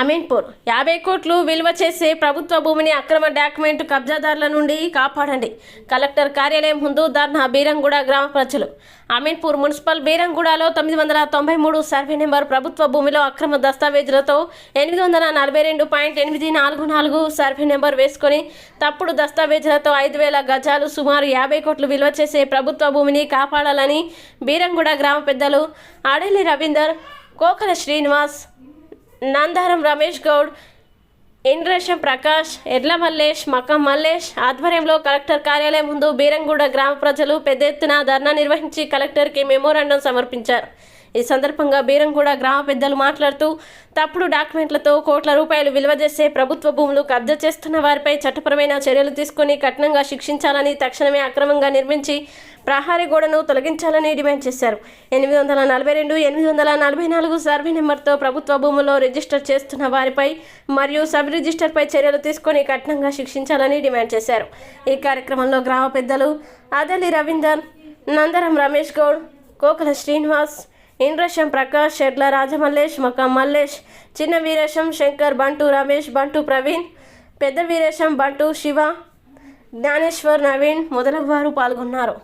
అమీన్పూర్ యాభై కోట్లు విలువ చేసే ప్రభుత్వ భూమిని అక్రమ డాక్యుమెంట్ కబ్జాదారుల నుండి కాపాడండి. కలెక్టర్ కార్యాలయం ముందు ధర్నా బీరంగూడ గ్రామ ప్రజలు. అమీన్పూర్ మున్సిపల్ బీరంగూడలో తొమ్మిది వందల తొంభై మూడు సర్వే నెంబర్ ప్రభుత్వ భూమిలో అక్రమ దస్తావేజులతో ఎనిమిది వందల నలభై రెండు పాయింట్ ఎనిమిది నాలుగు నాలుగు సర్వే నెంబర్ వేసుకొని తప్పుడు దస్తావేజులతో ఐదు వేల గజాలు సుమారు యాభై కోట్లు విలువ చేసే ప్రభుత్వ భూమిని కాపాడాలని బీరంగూడ గ్రామ పెద్దలు ఆడేలి రవీందర్ కోకల శ్రీనివాస్ నందారం రమేష్ గౌడ్ ఇంద్రేశం ప్రకాష్ ఎడ్ల మల్లేష్ మకం మల్లేష్ ఆధ్వర్యంలో కలెక్టర్ కార్యాలయం ముందు బీరంగూడ గ్రామ ప్రజలు పెద్ద ఎత్తున ధర్నా నిర్వహించి కలెక్టర్కి మెమోరాండం సమర్పించారు. ఈ సందర్భంగా బీరంగూడ గ్రామ పెద్దలు మాట్లాడుతూ తప్పుడు డాక్యుమెంట్లతో కోట్ల రూపాయలు విలువ చేసే ప్రభుత్వ భూములు కబ్జా చేస్తున్న వారిపై చట్టపరమైన చర్యలు తీసుకుని కఠినంగా శిక్షించాలని తక్షణమే అక్రమంగా నిర్మించి ప్రహారీ గోడను తొలగించాలని డిమాండ్ చేశారు. ఎనిమిది వందల నలభై రెండు ఎనిమిది వందల నలభై నాలుగు సర్వే నెంబర్తో ప్రభుత్వ భూముల్లో రిజిస్టర్ చేస్తున్న వారిపై మరియు సబ్ రిజిస్టర్పై చర్యలు తీసుకొని కఠినంగా శిక్షించాలని డిమాండ్ చేశారు. ఈ కార్యక్రమంలో గ్రామ పెద్దలు అదలి రవీందర్ నందరం రమేష్ గౌడ్ కోకల శ్రీనివాస్ ఇంద్రశం ప్రకాష్ షెడ్ల రాజమల్లేష్ మక మల్లేష్ చిన్న వీరేశం శంకర్ బంటు రమేష్ బంటు ప్రవీణ్ పెద్ద వీరేశం బంటు శివ జ్ఞానేశ్వర్ నవీన్ మొదలగు వారు పాల్గొన్నారు.